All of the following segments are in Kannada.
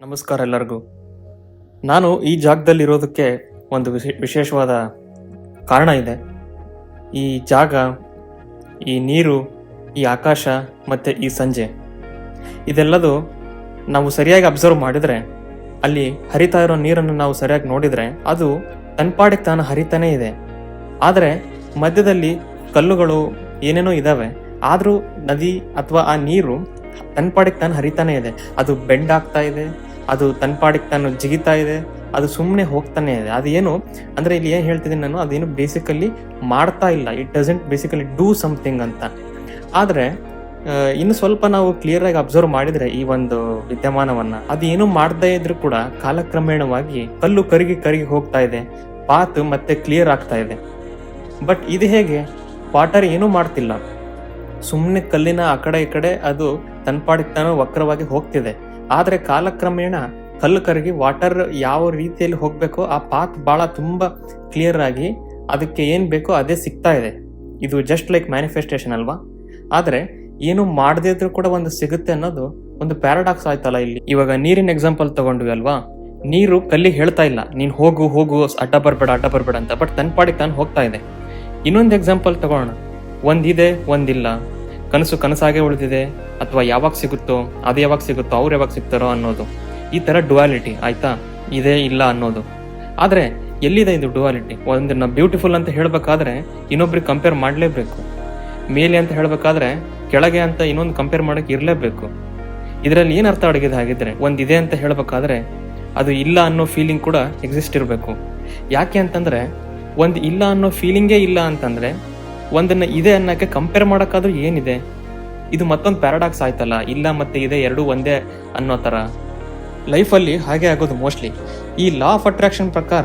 ನಮಸ್ಕಾರ ಎಲ್ಲರಿಗೂ. ನಾನು ಈ ಜಾಗದಲ್ಲಿರೋದಕ್ಕೆ ಒಂದು ವಿಶೇ- ವಿಶೇಷವಾದ ಕಾರಣ ಇದೆ. ಈ ಜಾಗ, ಈ ನೀರು, ಈ ಆಕಾಶ ಮತ್ತು ಈ ಸಂಜೆ, ಇದೆಲ್ಲದು ನಾವು ಸರಿಯಾಗಿ ಅಬ್ಸರ್ವ್ ಮಾಡಿದರೆ, ಅಲ್ಲಿ ಹರಿತಾ ಇರೋ ನೀರನ್ನು ನಾವು ಸರಿಯಾಗಿ ನೋಡಿದರೆ ಅದು ತನ್ಪಾಡಿಗೆ ತಾನು ಹರಿತಾನೇ ಇದೆ. ಆದರೆ ಮಧ್ಯದಲ್ಲಿ ಕಲ್ಲುಗಳು ಏನೇನೋ ಇದ್ದಾವೆ ಆದರೂ ನದಿ ಅಥವಾ ಆ ನೀರು ತನ್ಪಾಡಿಗೆ ತಾನು ಹರಿತಾನೇ ಇದೆ. ಅದು ಬೆಂಡ್ ಆಗ್ತಾ ಇದೆ ಅದು ತನ್ಪಾಡಿಗೆ ತಾನು ಜಿಗಿತಾ ಇದೆ, ಅದು ಸುಮ್ಮನೆ ಹೋಗ್ತಾನೆ ಇದೆ. ಅದೇನು, ಅಂದ್ರೆ ಇಲ್ಲಿ ಏನ್ ಹೇಳ್ತಿದ್ದೀನಿ ನಾನು, ಅದೇನು ಬೇಸಿಕಲಿ ಮಾಡ್ತಾ ಇಲ್ಲ. It doesn't basically do something ಅಂತ. ಆದ್ರೆ ಇನ್ನು ಸ್ವಲ್ಪ ನಾವು ಕ್ಲಿಯರ್ ಆಗಿ ಅಬ್ಸರ್ವ್ ಮಾಡಿದ್ರೆ ಈ ಒಂದು ವಿದ್ಯಮಾನವನ್ನ, ಅದೇನು ಮಾಡದೇ ಇದ್ರೂ ಕೂಡ ಕಾಲಕ್ರಮೇಣವಾಗಿ ಕಲ್ಲು ಕರಗಿ ಕರಗಿ ಹೋಗ್ತಾ ಇದೆ, ಪಾತ್ ಮತ್ತೆ ಕ್ಲಿಯರ್ ಆಗ್ತಾ ಇದೆ. ಬಟ್ ಇದು ಹೇಗೆ? ವಾಟರ್ ಏನೂ ಮಾಡ್ತಿಲ್ಲ. ಸುಮ್ಮನೆ ಕಲ್ಲಿನ ಆ ಕಡೆ ಈ ಕಡೆ ಅದು ತನ್ಪಾಡಿಗೆ ತಾನು ವಕ್ರವಾಗಿ ಹೋಗ್ತಿದೆ. ಆದ್ರೆ ಕಾಲಕ್ರಮೇಣ ಕಲ್ಲು ಕರಗಿ ವಾಟರ್ ಯಾವ ರೀತಿಯಲ್ಲಿ ಹೋಗ್ಬೇಕೋ ಆ ಪಾತ್ ಬಹಳ ತುಂಬಾ ಕ್ಲಿಯರ್ ಆಗಿ ಅದಕ್ಕೆ ಏನು ಬೇಕೋ ಅದೇ ಸಿಗ್ತಾ ಇದೆ. ಇದು ಜಸ್ಟ್ ಲೈಕ್ ಮ್ಯಾನಿಫೆಸ್ಟೇಷನ್ ಅಲ್ವಾ? ಆದರೆ ಏನು ಮಾಡದೇ ಇದ್ರೂ ಕೂಡ ಒಂದು ಸಿಗುತ್ತೆ ಅನ್ನೋದು ಒಂದು ಪ್ಯಾರಾಡಾಕ್ಸ್ ಆಯ್ತಲ್ಲ ಇಲ್ಲಿ. ಇವಾಗ ನೀರಿನ ಎಕ್ಸಾಂಪಲ್ ತಗೊಂಡ್ವಿ ಅಲ್ವಾ? ನೀರು ಕಲ್ಲಿ ಹೇಳ್ತಾ ಇಲ್ಲ. ನೀನು ಹೋಗು ಹೋಗು, ಅಡ್ಡ ಬರಬೇಡ ಅಡ್ಡ ಬರಬೇಡ ಅಂತ. ಬಟ್ ತನ್ನ ಪಾಡಿಗೆ ತಾನು ಹೋಗ್ತಾ ಇದೆ. ಇನ್ನೊಂದು ಎಕ್ಸಾಂಪಲ್ ತಗೋಣ. ಒಂದಿದೆ, ಒಂದಿಲ್ಲ. ಕನಸು ಕನಸಾಗೆ ಉಳಿದಿದೆ. ಅಥವಾ ಯಾವಾಗ ಸಿಗುತ್ತೋ, ಅದು ಯಾವಾಗ ಸಿಗುತ್ತೋ, ಅವ್ರು ಯಾವಾಗ ಸಿಗ್ತಾರೋ ಅನ್ನೋದು. ಈ ತರ ಡುವಾಲಿಟಿ ಆಯ್ತಾ? ಇದೇ ಇಲ್ಲ ಅನ್ನೋದು. ಆದರೆ, ಎಲ್ಲಿದೆ ಇದು ಡುವಾಲಿಟಿ ನಾ ಬ್ಯೂಟಿಫುಲ್ ಅಂತ ಹೇಳಬೇಕಾದ್ರೆ, ಇನ್ನೊಬ್ರಿಗೆ ಕಂಪೇರ್ ಮಾಡಲೇಬೇಕು. ಮೇಲೆ ಅಂತ ಹೇಳಬೇಕಾದ್ರೆ, ಕೆಳಗೆ ಅಂತ ಇನ್ನೊಂದು ಕಂಪೇರ್ ಮಾಡೋಕೆ ಇರಲೇಬೇಕು. ಇದರಲ್ಲಿ ಏನು ಅರ್ಥ ಅಡಗಿದೆ ಹಾಗಿದ್ರೆ ಒಂದಿದೆ ಅಂತ ಹೇಳಬೇಕಾದ್ರೆ, ಅದು ಇಲ್ಲ ಅನ್ನೋ ಫೀಲಿಂಗ್ ಕೂಡ ಎಕ್ಸಿಸ್ಟ್ ಇರಬೇಕು. ಯಾಕೆ ಅಂತಂದ್ರೆ, ಒಂದು ಇಲ್ಲ ಅನ್ನೋ ಫೀಲಿಂಗೇ ಇಲ್ಲ ಅಂತಂದ್ರೆ ಒಂದನ್ನ ಇದೆ ಅನ್ನಕ್ಕೆ ಕಂಪೇರ್ ಮಾಡೋಕ್ಕಾದ್ರೂ ಏನಿದೆ? ಇದು ಮತ್ತೊಂದು ಪ್ಯಾರಾಡಾಕ್ಸ್ ಆಯ್ತಲ್ಲ, ಇಲ್ಲ ಮತ್ತೆ ಇದೆ ಎರಡೂ ಒಂದೇ ಅನ್ನೋ ತರ ಲೈಫಲ್ಲಿ ಹಾಗೆ ಆಗೋದು ಮೋಸ್ಟ್ಲಿ ಈ ಲಾ ಆಫ್ ಅಟ್ರಾಕ್ಷನ್ ಪ್ರಕಾರ,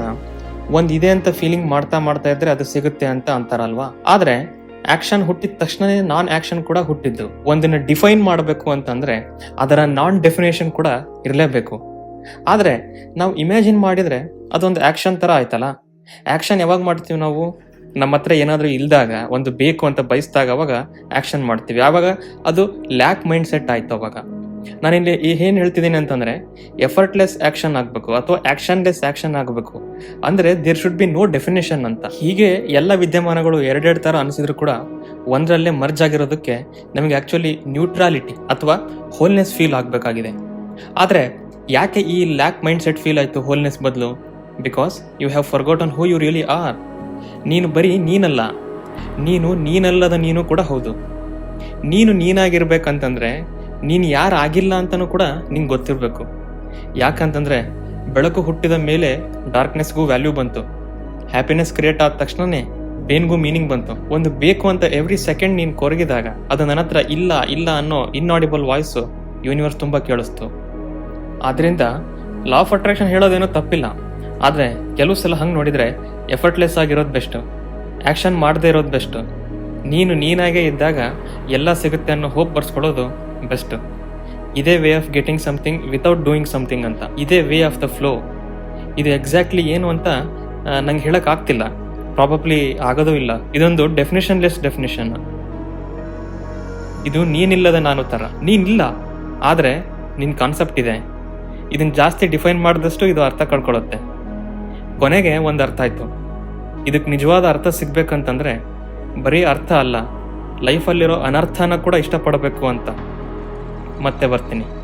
ಒಂದು ಇದೆ ಅಂತ ಫೀಲಿಂಗ್ ಮಾಡ್ತಾ ಮಾಡ್ತಾ ಇದ್ರೆ ಅದು ಸಿಗುತ್ತೆ ಅಂತ ಅಂತಾರಲ್ವಾ? ಆದ್ರೆ ಆಕ್ಷನ್ ಹುಟ್ಟಿದ ತಕ್ಷಣನೇ ನಾನ್ ಆಕ್ಷನ್ ಕೂಡ ಹುಟ್ಟಿದ್ದು. ಒಂದನ್ನ ಡಿಫೈನ್ ಮಾಡಬೇಕು ಅಂತಂದ್ರೆ, ಅದರ ನಾನ್ ಡೆಫಿನೇಷನ್ ಕೂಡ ಇರಲೇಬೇಕು. ಆದರೆ, ನಾವು ಇಮ್ಯಾಜಿನ್ ಮಾಡಿದ್ರೆ ಅದೊಂದು ಆಕ್ಷನ್ ತರ ಆಯ್ತಲ್ಲ? ಆಕ್ಷನ್ ಯಾವಾಗ ಮಾಡ್ತೀವಿ ನಾವು? ನಮ್ಮ ಹತ್ರ ಏನಾದರೂ ಇಲ್ದಾಗ, ಒಂದು ಬೇಕು ಅಂತ ಬಯಸಿದಾಗ ಅವಾಗ ಆಕ್ಷನ್ ಮಾಡ್ತೀವಿ. ಆವಾಗ ಅದು ಲ್ಯಾಕ್ ಮೈಂಡ್ ಸೆಟ್ ಆಯ್ತು ಅವಾಗ. ನಾನಿಲ್ಲಿ ಏನು ಹೇಳ್ತಿದ್ದೀನಿ ಅಂತಂದ್ರೆ ಎಫರ್ಟ್ಲೆಸ್ ಆಕ್ಷನ್ ಆಗಬೇಕು ಅಥವಾ ಆ್ಯಕ್ಷನ್ಲೆಸ್ ಆಕ್ಷನ್ ಆಗಬೇಕು. ಅಂದ್ರೆ there should be no definition ಅಂತ. ಹೀಗೆ ಎಲ್ಲ ವಿದ್ಯಮಾನಗಳು ಎರಡೆರಡು ತರ ಅನಿಸಿದ್ರು ಕೂಡ ಒಂದರಲ್ಲೇ ಮರ್ಜ್ ಆಗಿರೋದಕ್ಕೆ ನಮಗೆ ಆಕ್ಚುಲಿ ನ್ಯೂಟ್ರಾಲಿಟಿ ಅಥವಾ ಹೋಲ್ನೆಸ್ ಫೀಲ್ ಆಗಬೇಕಾಗಿದೆ. ಆದರೆ ಯಾಕೆ ಈ ಲ್ಯಾಕ್ ಮೈಂಡ್ ಸೆಟ್ ಫೀಲ್ ಆಯ್ತು ಹೋಲ್ನೆಸ್ ಬದಲು? Because you have forgotten who you really are ನೀನು ಬರೀ ನೀನಲ್ಲ. ನೀನು ನೀನಲ್ಲದ ನೀನು ಕೂಡ ಹೌದು. ನೀನು ನೀನಾಗಿರ್ಬೇಕಂತಂದ್ರೆ ನೀನು ಯಾರು ಆಗಿಲ್ಲ ಅಂತಲೂ ಕೂಡ ನಿಂಗೆ ಗೊತ್ತಿರಬೇಕು. ಯಾಕಂತಂದ್ರೆ ಬೆಳಕು ಹುಟ್ಟಿದ ಮೇಲೆ ಡಾರ್ಕ್ನೆಸ್ಗೂ ವ್ಯಾಲ್ಯೂ ಬಂತು. ಹ್ಯಾಪಿನೆಸ್ ಕ್ರಿಯೇಟ್ ಆದ ತಕ್ಷಣನೇ ಬೇನ್ಗೂ ಮೀನಿಂಗ್ ಬಂತು. ಒಂದು ಬೇಕು ಅಂತ ಎವ್ರಿ ಸೆಕೆಂಡ್ ನೀನು ಕೊರಗಿದಾಗ ಅದು ನನ್ನ ಹತ್ರ ಇಲ್ಲ ಇಲ್ಲ ಅನ್ನೋ ಇನ್ಆಡಿಬಲ್ ವಾಯ್ಸು ಯೂನಿವರ್ಸ್ ತುಂಬ ಕೇಳಿಸ್ತು. ಆದ್ರಿಂದ ಲಾ ಆಫ್ ಅಟ್ರಾಕ್ಷನ್ ಹೇಳೋದೇನೋ ತಪ್ಪಿಲ್ಲ. ಆದರೆ ಕೆಲವು ಸಲ ಹಂಗೆ ನೋಡಿದರೆ ಎಫರ್ಟ್ಲೆಸ್ ಆಗಿರೋದು ಬೆಸ್ಟು ಆ್ಯಕ್ಷನ್ ಮಾಡದೇ ಇರೋದು ಬೆಸ್ಟು ನೀನು ನೀನಾಗೇ ಇದ್ದಾಗ ಎಲ್ಲ ಸಿಗುತ್ತೆ ಅನ್ನೋ ಹೋಪ್ ಬರ್ಸ್ಕೊಳ್ಳೋದು ಬೆಸ್ಟ್ ಇದೇ way of getting something without doing something ಅಂತ. ಇದೇ ವೇ ಆಫ್ ದ ಫ್ಲೋ ಇದು ಎಕ್ಸಾಕ್ಟ್ಲಿ ಏನು ಅಂತ ನಂಗೆ ಆಗ್ತಿಲ್ಲ. ಪ್ರಾಬಬ್ಲಿ ಆಗೋದೂ ಇಲ್ಲ. ಇದೊಂದು ಡೆಫಿನೇಷನ್ ಲೆಸ್ ಡೆಫಿನೇಷನ್ ಇದು ನೀನಿಲ್ಲದ ನಾನು ತರ. ನೀನಿಲ್ಲ, ಆದ್ರೆ ನಿನ್ ಕಾನ್ಸೆಪ್ಟ್ ಇದೆ. ಇದನ್ನ ಜಾಸ್ತಿ ಡಿಫೈನ್ ಮಾಡಿದಷ್ಟು ಇದು ಅರ್ಥ ಕಳ್ಕೊಳ್ಳುತ್ತೆ. ಕೊನೆಗೆ ಒಂದು ಅರ್ಥ ಆಯ್ತು. ಇದಕ್ಕೆ ನಿಜವಾದ ಅರ್ಥ ಸಿಗ್ಬೇಕಂತಂದ್ರೆ ಬರೀ ಅರ್ಥ ಅಲ್ಲ ಲೈಫಲ್ಲಿರೋ ಅನರ್ಥನ ಕೂಡ ಇಷ್ಟಪಡಬೇಕು ಅಂತ. ಮತ್ತೆ ಬರ್ತೀನಿ.